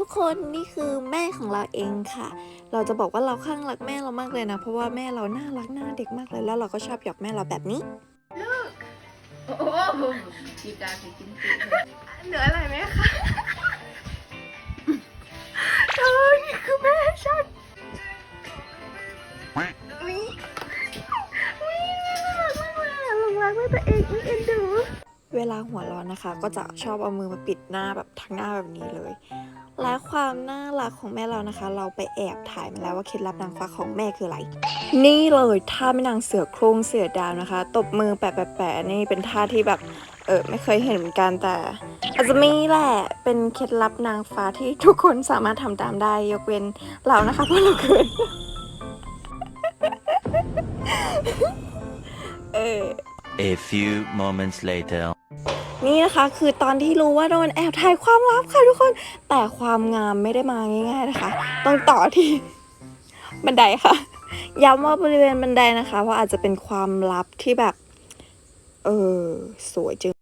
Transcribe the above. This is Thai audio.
ทุกคนนี่คือแม่ของเราเองค่ะ เราจะบอกว่าเราข้างรักแม่เรามากเลยนะ เพราะว่าแม่เราน่ารักหน้าเด็กมากเลย แล้วเราก็ชอบหยอกแม่เราแบบนี้โอ้โหจีการสิกินจีเหลืออะไรไหมคะเออนี่คือแม่ฉันวิวิน่ารักมากเลยอะหลงรักในตัวเองอุ๊ยเอ็นดู เวลาหัวร้อนนะคะ ก็จะชอบเอามือมาปิดหน้าแบบทั้งหน้าแบบนี้เลย และความน่ารักของแม่เรานะคะ เราไปแอบถ่ายมาแล้วว่าเคล็ดลับนางฟ้าของแม่คืออะไร นี่เลยท่าแม่นางเสือโครงเสือดาวนะคะ ตบมือแปะแปะแปะนี่เป็นท่าที่แบบเออไม่เคยเห็นเหมือนกันแต่อาจจะมีแหละเป็นเคล็ดลับนางฟ้าที่ทุกคนสามารถทำตามได้ยกเว้นเรานะคะเพราะเราเกินเออ A few moments later. นี่นะคะคือตอนที่รู้ว่าโดนแอบถ่ายความลับค่ะทุกคน แต่ความงามไม่ได้มาง่าย ๆนะคะ ต้องต่อที่บันไดค่ะ ย้ำว่าบริเวณบันไดนะคะเพราะอาจจะเป็นความลับที่แบบ เออสวยจัง